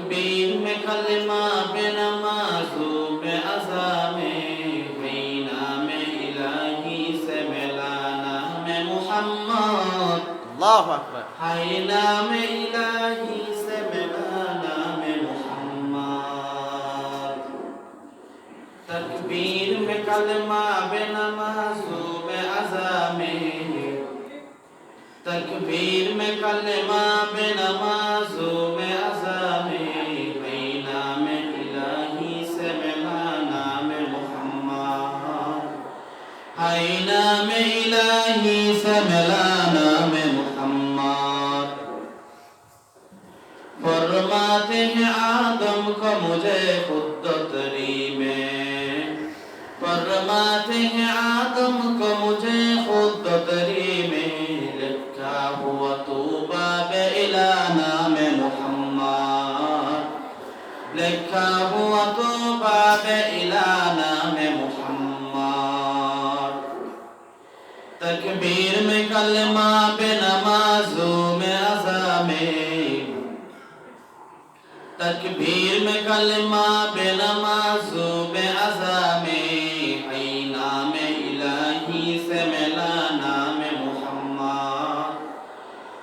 पीर में कलमा पे नमाजू पे अजा में मीना में इलाही से मिलाना में मोहम्मद। अल्लाह अकबर। हाइना में इलाही से मिलाना मुझे खुद तरी में। फरमाते हैं, आदम को मुझे खुद तरी में लिखा हुआ तो बाब इला नाम मुहम्मद। लिखा हुआ तो बाब इला नाम मुहम्मद। तकबीर में कलमा बे तकबीर में कलमा बे नमाजों में अज़ा में है नाम इलाही से मिला नाम मुहम्मद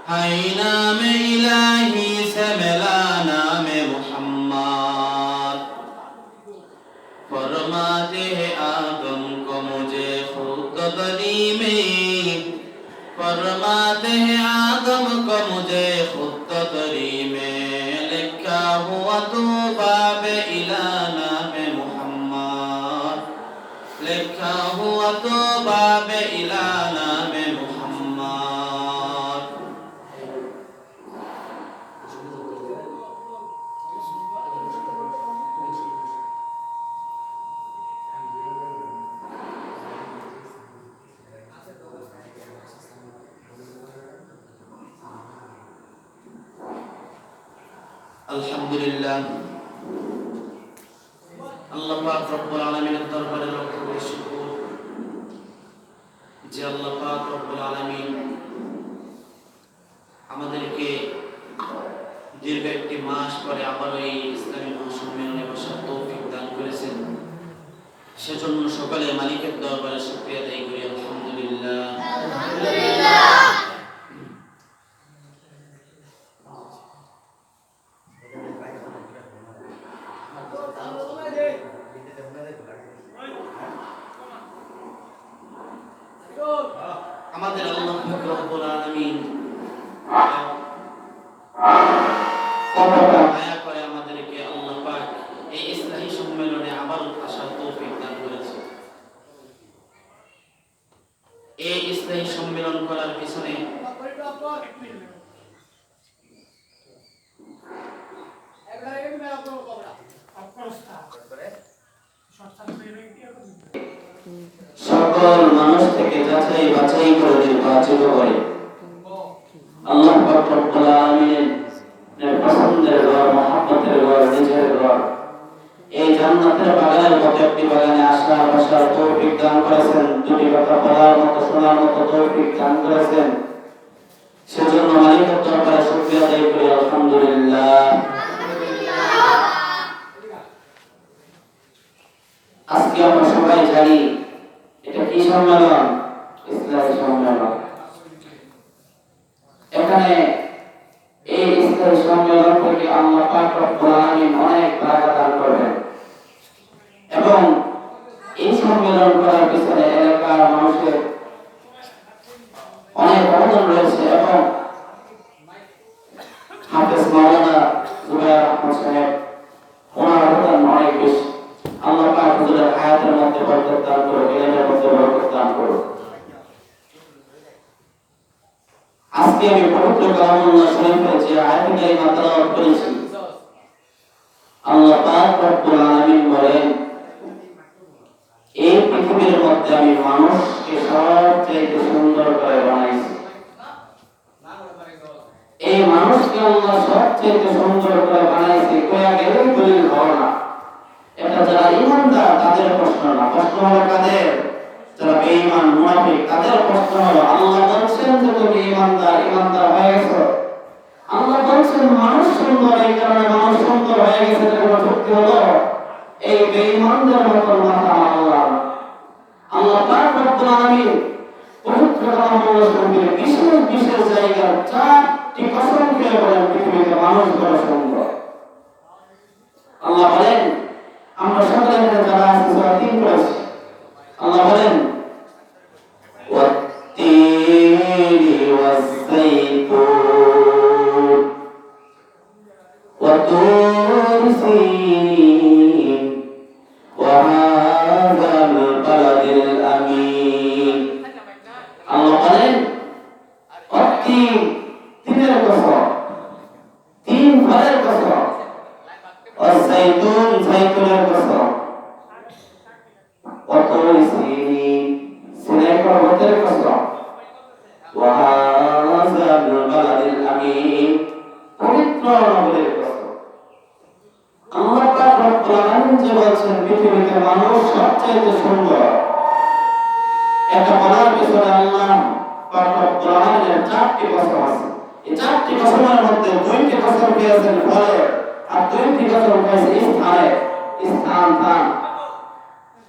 है नाम इलाही से मिला नाम मुहम्मद फरमाते हैं आदम को मुझे खुद दरी में फरमाते हैं आदम को मुझे खुद दरी में लिखा وتوبا إلى نام محمد لك هو توبا إلى রব্বুল দরবারে লক্ষ কোটি শুকর। যে আল্লাহ পাক রব্বুল আমাদেরকে দীর্ঘ একটি মাস পরে আবার এই ইসলামী মহাসম্মেলনে বসার তৌফিক দান করেছেন। সেজন্য সকালে মালিকের দরবারে শুকরিয়া আদায় করি। আলহামদুলিল্লাহ। এই ইসলাহী সম্মেলন করার পিছনে সকল মানুষ থেকে যাচাই বাছাই করে নির্বাচিত করে। আল্লাহ পাক রব্বুল আলামিনের পছন্দের ঘর, মহাব্বতের ঘর, নিজের ঘর। এই জান্নাতের বাগানের মতো একটি বাগানে আসার বসার তৌফিক দান করেছেন, দুটি কথা বলার মতো, শোনার মতো তৌফিক দান করেছেন। সেজন্য মালিকের দরবারে শুকরিয়া আদায় করি আলহামদুলিল্লাহ। আজকে আমরা সবাই জানি, এটা কি সম্মেলন? ইসলামী সম্মেলন। এখানে এই ইসলামী সম্মেলন থেকে আল্লাহ পাক রব্বুল আলামিন অনেক এবং এই সম্মেলন করার পিছনে এলাকার মানুষের অনেক অবদান রয়েছে এবং হাফেজ মাওলানা জুবাইর আহমদ সাহেব, ওনার অবদান অনেক বেশি। আল্লাহ পাক হুজুরের হায়াতের মধ্যে বরকত দান করো ইলমের মধ্যে বরকত দান করো আজকে আমি পবিত্র কালামুল্লাহ শরীফের যে আয়াত কারিমা তেলাওয়াত করেছি আল্লাহ পাক রব্বুল আলামিন বলেন পৃথিবীর মধ্যে আমি মানুষকে সবচেয়ে সুন্দর করে বানাইছি। এই মানুষকে আল্লাহ সবচেয়ে সুন্দর করে বানাইছে কয়া দলিল হওয়া না। এটা যারা ইমানদার, তাদের প্রশ্ন না। প্রশ্ন হলো কাদের? যারা বেঈমান, মুনাফিক, তাদের প্রশ্ন হলো, আল্লাহ বলছেন যে তুমি ইমানদার ইমানদার হয়ে গেছো। আল্লাহ বলছেন, মানুষ সুন্দর, এই কারণে মানুষ সুন্দর হয়ে গেছে, এটা কোনো সত্যি হলো? এই বেঈমানদের মতো মাথা আল্লাহ আল্লাহ পাক রব্বুল আলামিন পবিত্র কালামুল্লাহ শরীফের বিশেষ বিশেষ জায়গার চারটি কসম খেয়ে বলেন পৃথিবীতে মানুষ বড় সুন্দর আল্লাহ বলেন আমরা সকলে এখানে যারা আছি সূরা তিন পড়েছি আল্লাহ বলেন والتين والزيتون وطور سينين স্থান স্থান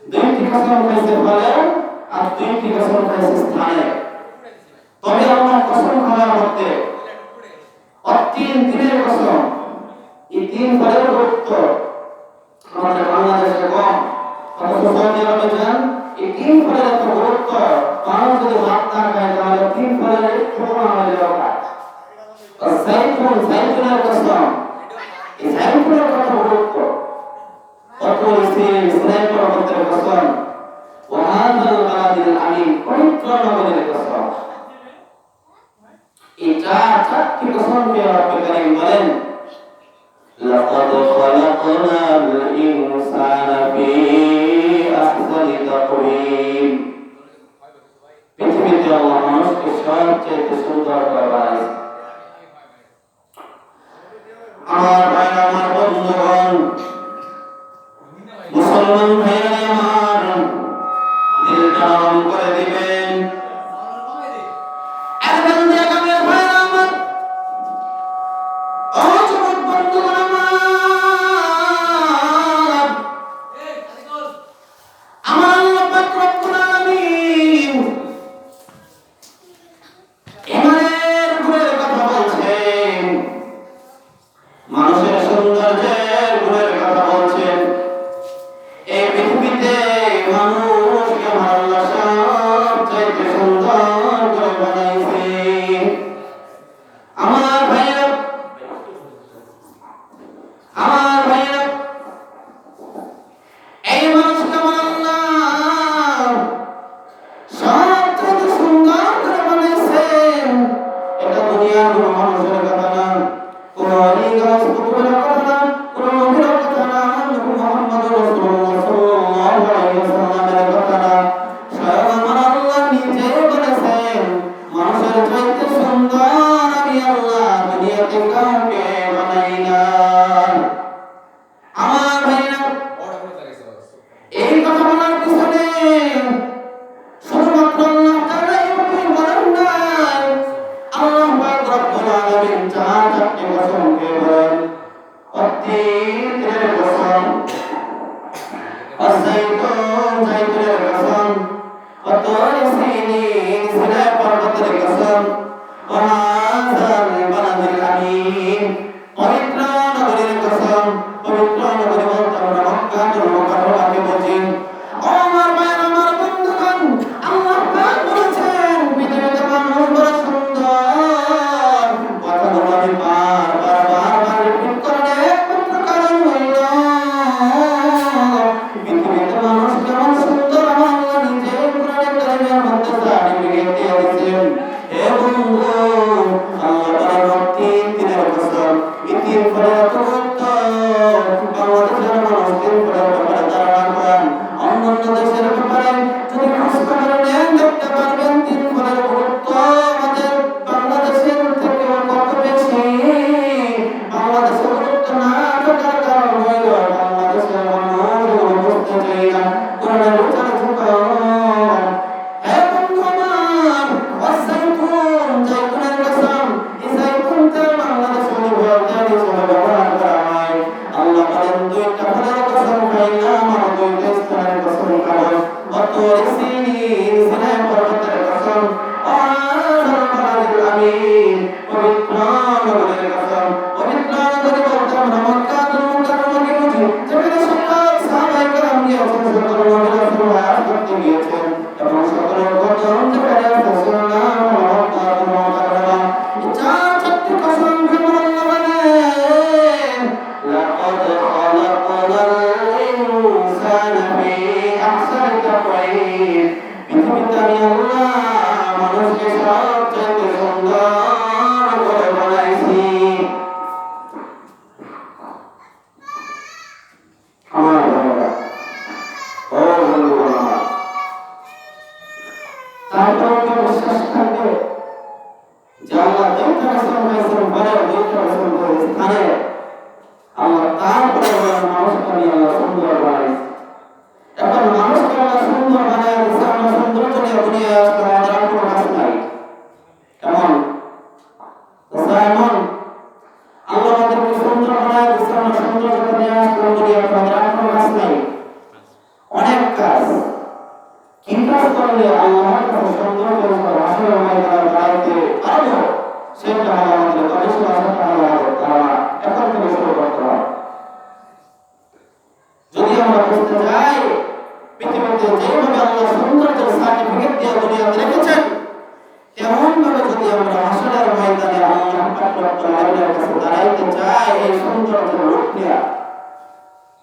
দুইটি কসম পেয়েছে ফলের আর দুইটি কসম পেয়েছে স্থানে। তবে আমরা কসম খাওয়ার মধ্যে অতিন দিনের কসম, এই তিন ফলের গুরুত্ব আমাদের বাংলাদেশে কম। অথচ সৌদি আরবে যান এই তিন ফলের এত গুরুত্ব মানুষ যদি ভাত না খায়, তাহলে তিন ফলের একটু না হলেও খায় সাইফুন সাইফুনের কসম, এই সাইফুনের কত গুরুত্ব وكن في سنين رحمة الحسن وهذا الغادر العليم قلت رحمة الحسن إذا تأتي قسم في رب الكريم ولن لقد خلقنا الإنسان চাইতে মানুষকে ভালোবাসা চাইতে সুন্দর করে சொல்லிக்கிட்டே அவசியம் ஏதோ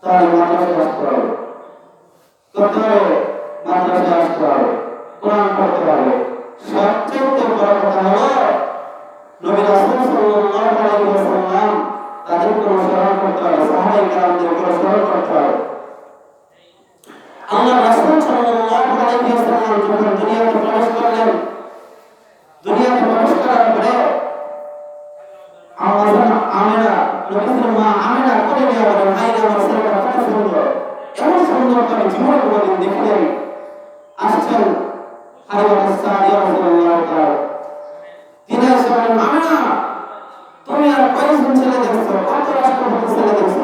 তার মাথায় কাজ করা হবে কোথায় মাথায় কাজ করা হবে কোরআন পড়তে হবে। সবচেয়ে বড় কথা হলো, নবী রাসূল সাল্লাল্লাহু আলাইহি ওয়াসাল্লাম তাদের কোন স্মরণ করতে হবে সাহাবায়ে کرامদের কোন স্মরণ করতে হবে। আল্লাহ রাসূল সাল্লাল্লাহু আলাইহি ওয়াসাল্লাম যখন দুনিয়াতে প্রবেশ করলেন, দুনিয়াতে প্রবেশ করার পরে আমার আমরা যখন মা আমরা করে নিয়ে সুন্দর এমন সুন্দর তারা জীবন কোনোদিন দেখলেন আসছেন তিনি আসবেন তুমি আর কয়েক ছেলে দেখছ কত রাষ্ট্রপতি ছেলে দেখছ।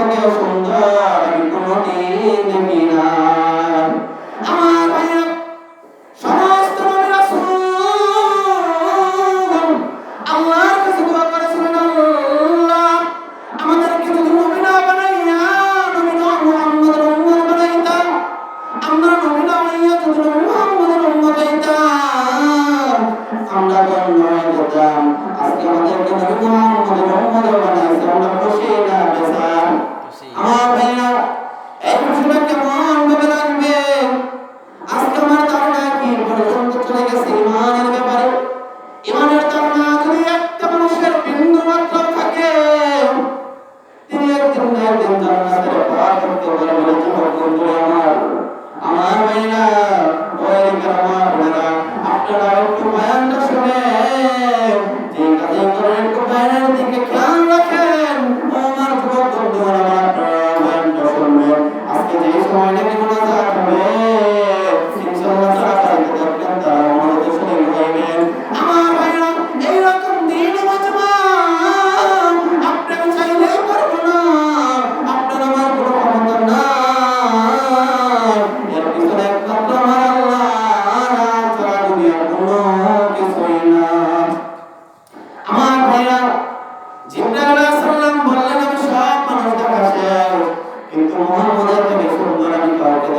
ولكن كنا আমার। আমার মেয়েরা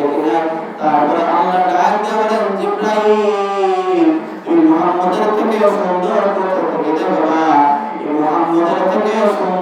কিনা তারপরে আল্লাহ ডাক দিয়ে বলেন জিব্রাইল তুমি মুহাম্মদের থেকে সুন্দর করতে বাবা এই মুহাম্মদের থেকে সুন্দর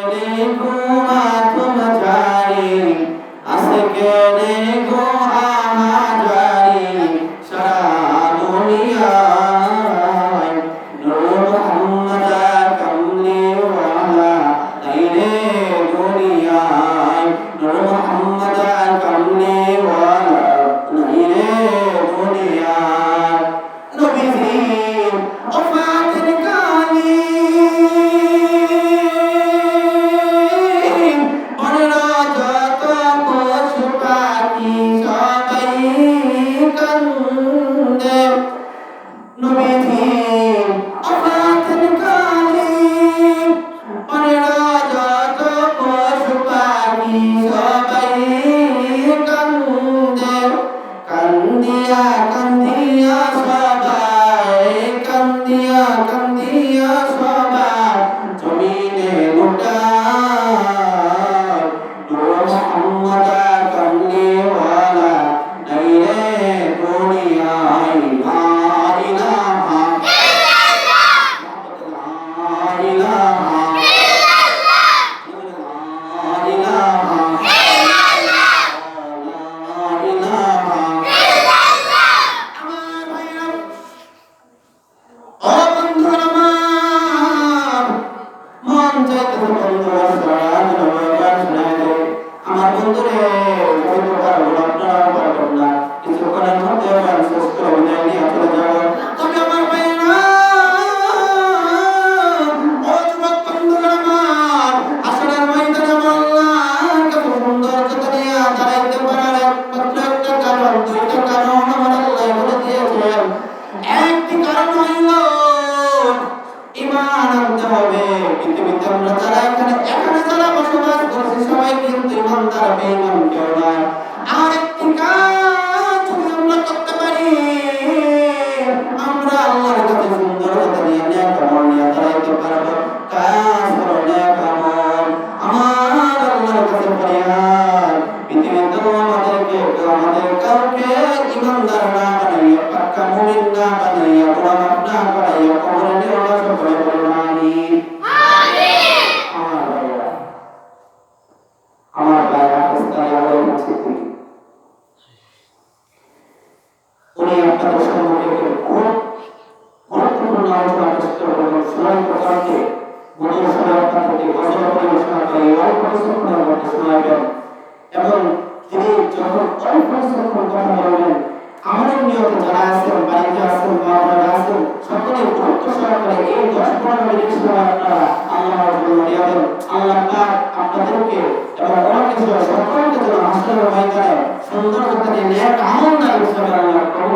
কেনে ঘুমা তোমার আজকে ইমানদার না বানাইয়া পাক্কা